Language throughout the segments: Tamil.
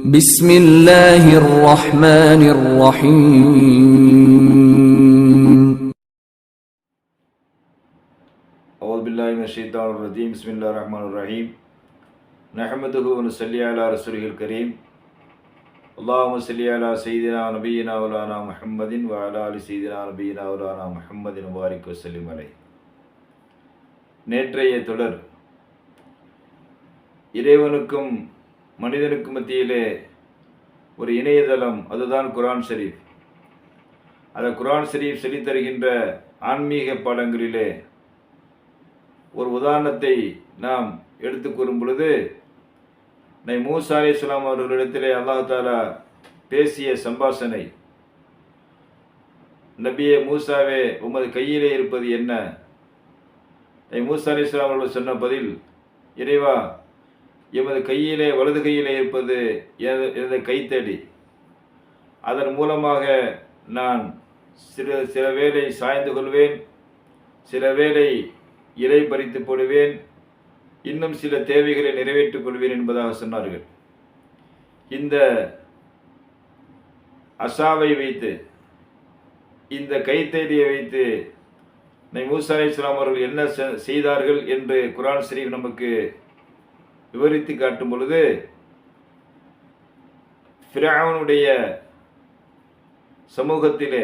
بسم الله الرحمن الرحيم أعوذ بالله من الشيطان الرجيم بسم الله الرحمن الرحيم نحمده ونصلي على رسوله الكريم اللهم صل على سيدنا ونبينا مولانا محمد وعلى آل سيدنا نبينا مولانا محمد وبارك وسلم عليه நேற்றைய தொடர் இறைவனுக்கும் மனிதனுக்கு மத்தியிலே ஒரு இணையதளம் அதுதான் குரான் ஷரீஃப். அந்த குரான் ஷரீஃப் சொல்லித் ஆன்மீக பாடங்களிலே ஒரு உதாரணத்தை நாம் எடுத்து கூறும் பொழுது நை மூசா அலி இஸ்லாம் அவர்களிடத்திலே அல்லாஹாலா பேசிய சம்பாஷனை நபியே மூசாவே உமது கையிலே இருப்பது என்ன? நை மூசா அலி இஸ்லாம் அவர்கள் சொன்ன பதில் இறைவா எமது கையிலே வலது கையிலே இருப்பது எனது எனது கைத்தடி. அதன் மூலமாக நான் சில சில வேளை சாய்ந்து கொள்வேன் சில வேளை இலை பறித்து போடுவேன் இன்னும் சில தேவைகளை நிறைவேற்றிக் கொள்வேன் என்பதாக சொன்னார்கள். இந்த அசாவை வைத்து இந்த கைத்தேடியை வைத்து நை மூசா இஸ்லாம் அவர்கள் என்ன செ- செய்தார்கள் என்று குரான் ஸ்ரீ நமக்கு விவரித்து காட்டும் பொழுது ஃபிரௌனுடைய சமூகத்திலே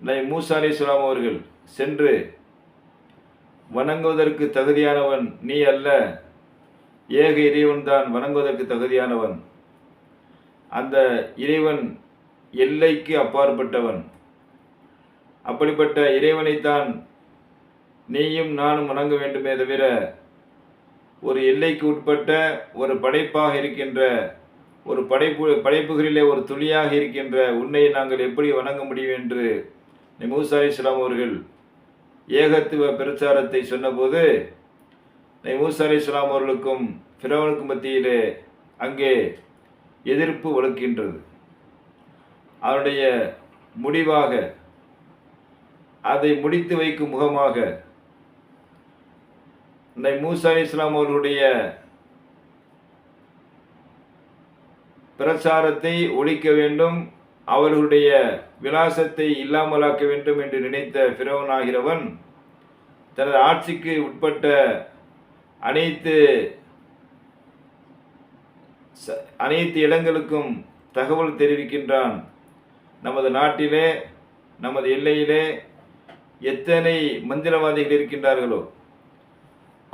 நை மூசா அலி இஸ்லாம் அவர்கள் சென்று வணங்குவதற்கு தகுதியானவன் நீ அல்ல ஏக இறைவன் தான் வணங்குவதற்கு தகுதியானவன். அந்த இறைவன் எல்லைக்கு அப்பாற்பட்டவன். அப்படிப்பட்ட இறைவனைத்தான் நீயும் நானும் வணங்க வேண்டுமே தவிர ஒரு எல்லைக்கு உட்பட்ட ஒரு படைப்பாக இருக்கின்ற ஒரு படைப்பு படைப்புகளிலே ஒரு துளியாக இருக்கின்ற உன்னை நாங்கள் எப்படி வணங்க முடியும் என்று நிமூசா இஸ்லாம் அவர்கள் ஏகத்துவ பிரச்சாரத்தை சொன்னபோது நிமூசா அலி இஸ்லாம் அவர்களுக்கும் ஃபிரௌனுக்கும் மத்தியிலே அங்கே எதிர்ப்பு வலுக்கின்றது. அவருடைய முடிவாக அதை முடித்து வைக்கும் முகமாக நபி மூசா இஸ்லாம் அவர்களுடைய பிரச்சாரத்தை ஒழிக்க வேண்டும் அவர்களுடைய விலாசத்தை இல்லாமலாக்க வேண்டும் என்று நினைத்த பிறவன் ஆகிறவன் தனது ஆட்சிக்கு உட்பட்ட அனைத்து ச- அனைத்து இடங்களுக்கும் தகவல் தெரிவிக்கின்றான். நமது நாட்டிலே நமது எல்லையிலே எத்தனை மந்திரவாதிகள் இருக்கின்றார்களோ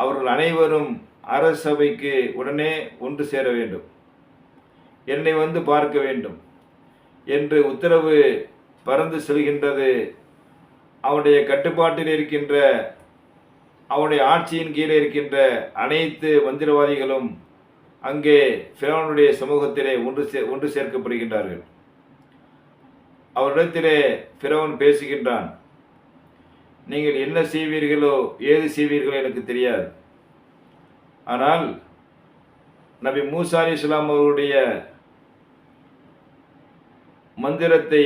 அவர்கள் அனைவரும் அரசபைக்கு உடனே ஒன்று சேர வேண்டும். என்னை வந்து பார்க்க வேண்டும் என்று உத்தரவு பறந்து செல்கின்றது. அவனுடைய கட்டுப்பாட்டில் இருக்கின்ற அவனுடைய ஆட்சியின் கீழே இருக்கின்ற அனைத்து மந்திரவாதிகளும் அங்கே ஃபிரௌனுடைய சமூகத்திலே ஒன்று சே ஒன்று சேர்க்கப்படுகின்றார்கள். அவரிடத்திலே ஃபிரௌன் பேசுகின்றான். நீங்கள் என்ன செய்வீர்களோ ஏது செய்வீர்களோ எனக்கு தெரியாது. ஆனால் நபி மூசா அலி இஸ்லாம் அவருடைய மந்திரத்தை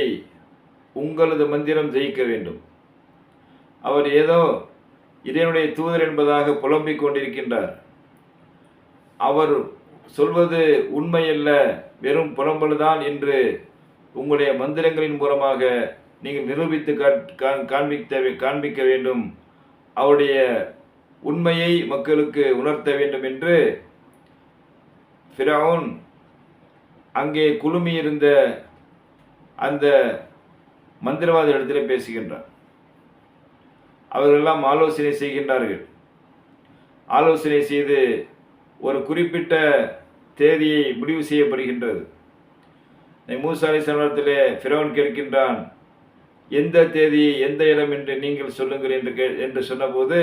உங்களது மந்திரம் ஜெயிக்க வேண்டும். அவர் ஏதோ இதனுடைய தூதர் என்பதாக புலம்பிக் கொண்டிருக்கின்றார். அவர் சொல்வது உண்மையல்ல வெறும் புலம்பல்தான் என்று உங்களுடைய மந்திரங்களின் மூலமாக நீங்கள் நிரூபித்து காண்பிக்க காண்- காண்பிக்க வேண்டும். அவருடைய உண்மையை மக்களுக்கு உணர்த்த வேண்டும் என்று ஃபிரவுன் அங்கே குழுமியிருந்த அந்த மந்திரவாத இடத்திலே பேசுகின்றார். அவர்களெல்லாம் ஆலோசனை செய்கின்றார்கள். ஆலோசனை செய்து ஒரு குறிப்பிட்ட தேதியை முடிவு செய்யப்படுகின்றது. மூசா அலி சமரத்திலே ஃபிரௌன் கேட்கின்றான் எந்த தேதியை எந்த இடம் என்று நீங்கள் சொல்லுங்கள் என்று கே என்று சொன்னபோது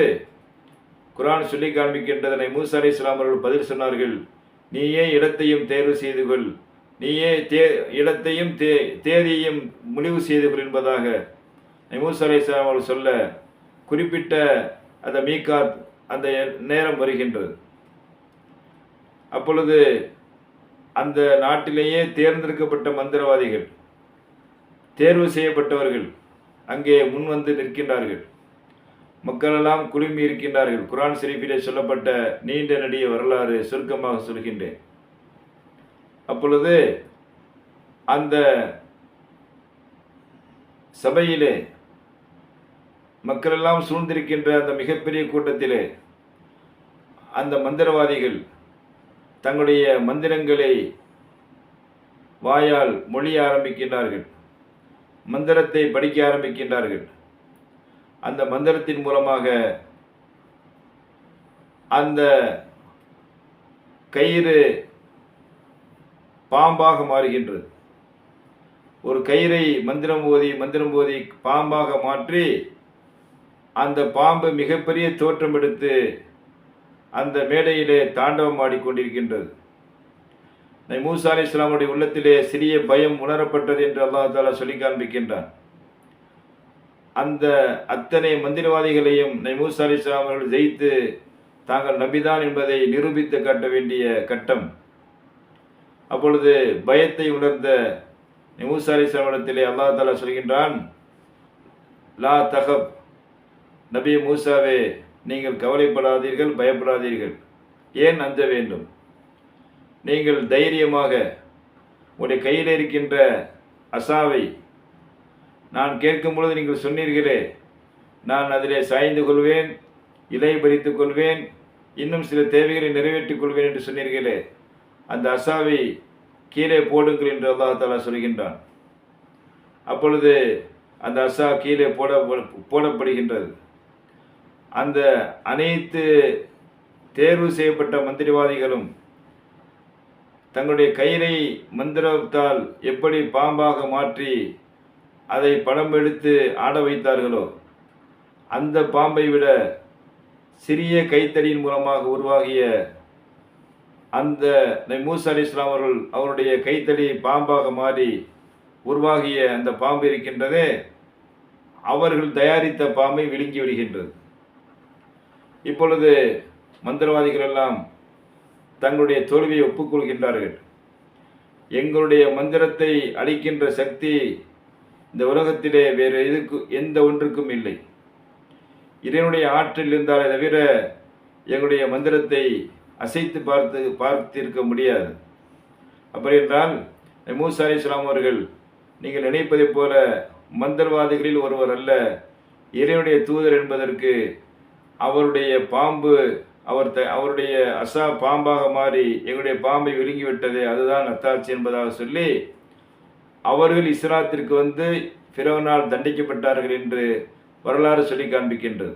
குரான் சொல்லி காண்பிக்கின்றதனை மூசா அலி இஸ்லாம் அவர்கள் பதில் சொன்னார்கள். நீயே இடத்தையும் தேர்வு செய்து கொள். நீயே தே இடத்தையும் தே தேதியையும் முடிவு செய்து கொள் என்பதாக மூசா அலி இஸ்லாம் அவர்கள் சொல்ல குறிப்பிட்ட அந்த மீகாத் அந்த நேரம் வருகின்றது. அப்பொழுது அந்த நாட்டிலேயே தேர்ந்தெடுக்கப்பட்ட மந்திரவாதிகள் தேர்வு செய்யப்பட்டவர்கள் அங்கே முன் வந்து நிற்கின்றார்கள். மக்களெல்லாம் குழுமி இருக்கின்றார்கள். குரான் ஷெரீஃபிலே சொல்லப்பட்ட நீண்ட நெடிய வரலாறு சுருக்கமாக சொல்கின்றேன். அப்பொழுது அந்த சபையிலே மக்களெல்லாம் சூழ்ந்திருக்கின்ற அந்த மிகப்பெரிய கூட்டத்திலே அந்த மந்திரவாதிகள் தங்களுடைய மந்திரங்களை வாயால் மொழிய ஆரம்பிக்கின்றார்கள். மந்திரத்தை படிக்க ஆரம்பிக்கின்றார்கள். அந்த மந்திரத்தின் மூலமாக அந்த கயிறு பாம்பாக மாறுகின்றது. ஒரு கயிறை மந்திரம் ஓதி மந்திரம் ஓதி பாம்பாக மாற்றி அந்த பாம்பு மிகப்பெரிய தோற்றம் எடுத்து அந்த மேடையிலே தாண்டவம் ஆடிக்கொண்டிருக்கின்றது. மூசா அலி இஸ்லாமுடைய உள்ளத்திலே சிறிய பயம் உணரப்பட்டது என்று அல்லாஹ் தாலா சொல்லி காண்பிக்கின்றான். அந்த அத்தனை மந்திரவாதிகளையும் நபி மூசா அலி இஸ்லாம் அவர்கள் ஜெயித்து தாங்கள் நபிதான் என்பதை நிரூபித்து காட்ட வேண்டிய கட்டம். அப்பொழுது பயத்தை உணர்ந்த நிமூசா அலி இஸ்லாமிடத்திலே அல்லாஹ் தாலா சொல்கின்றான் லா தகப் நபி மூசாவே நீங்கள் கவலைப்படாதீர்கள் பயப்படாதீர்கள். ஏன் அஞ்ச வேண்டும்? நீங்கள் தைரியமாக உடைய கையில் இருக்கின்ற அசாவை நான் கேட்கும் பொழுது நீங்கள் சொன்னீர்களே நான் அதிலே சாய்ந்து கொள்வேன் இலை பறித்துக் கொள்வேன் இன்னும் சில தேவைகளை நிறைவேற்றிக் கொள்வேன் என்று சொன்னீர்களே அந்த அசாவை கீழே போடுங்கள் என்று அல்லாஹாலா சொல்கின்றான். அப்பொழுது அந்த அசா கீழே போட போடப்படுகின்றது. அந்த அனைத்து தேர்வு செய்யப்பட்ட மந்திரிவாதிகளும் தங்களுடைய கயிறை மந்திரத்தால் எப்படி பாம்பாக மாற்றி அதை படம் எடுத்து ஆட வைத்தார்களோ அந்த பாம்பை விட சிறிய கைத்தடியின் மூலமாக உருவாகிய அந்த மூசா அலி இஸ்லாம் அவர்கள் அவருடைய கைத்தடி பாம்பாக மாறி உருவாகிய அந்த பாம்பு இருக்கின்றதே அவர்கள் தயாரித்த பாம்பை விழுங்கி விடுகின்றது. இப்பொழுது மந்திரவாதிகள் எல்லாம் தங்களுடைய தோல்வியை ஒப்புக்கொள்கின்றார்கள். எங்களுடைய மந்திரத்தை அளிக்கின்ற சக்தி இந்த உலகத்திலே வேறு எதுக்கு எந்த ஒன்றுக்கும் இல்லை. இறைவனுடைய ஆற்றில் இருந்தாலே தவிர எங்களுடைய மந்திரத்தை அசைத்து பார்த்து பார்த்திருக்க முடியாது. அப்படி என்றால் மூசா அலி இஸ்லாம் அவர்கள் நீங்கள் நினைப்பதைப் போல மந்திரவாதிகளில் ஒருவர் அல்ல இறைவனுடைய தூதர் என்பதற்கு அவருடைய பாம்பு அவர் த அவருடைய அசா பாம்பாக மாறி எங்களுடைய பாம்பை விழுங்கிவிட்டது அதுதான் நத்தாட்சி என்பதாக சொல்லி அவர்கள் இஸ்லாத்திற்கு வந்து பிறவனால் தண்டிக்கப்பட்டார்கள் என்று வரலாறு சொல்லி காண்பிக்கின்றது.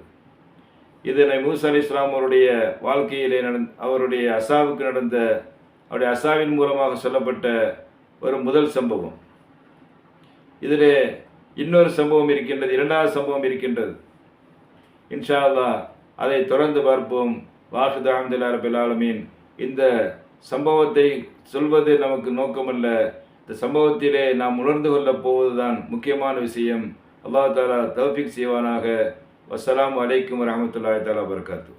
இதனை மூசா அலி இஸ்லாம் அவருடைய வாழ்க்கையிலே நடந் அவருடைய அசாவுக்கு நடந்த அவருடைய அசாவின் மூலமாக சொல்லப்பட்ட ஒரு முதல் சம்பவம். இதில் இன்னொரு சம்பவம் இருக்கின்றது இரண்டாவது சம்பவம் இருக்கின்றது. இன்ஷா அல்லாஹ் அதை தொடர்ந்து பார்ப்போம். வாஹித் அஹமதுல்லா ரபில் ஆலமீன். இந்த சம்பவத்தை சொல்வது நமக்கு நோக்கமல்ல. இந்த சம்பவத்திலே நாம் உணர்ந்து கொள்ளப் போவதுதான் முக்கியமான விஷயம். அல்லாஹ் தாலா தௌஃபிக் செய்வானாக. வசலாம் அலைக்கும் வரஹமத்துல்லாஹி தாலா வபரகாத்து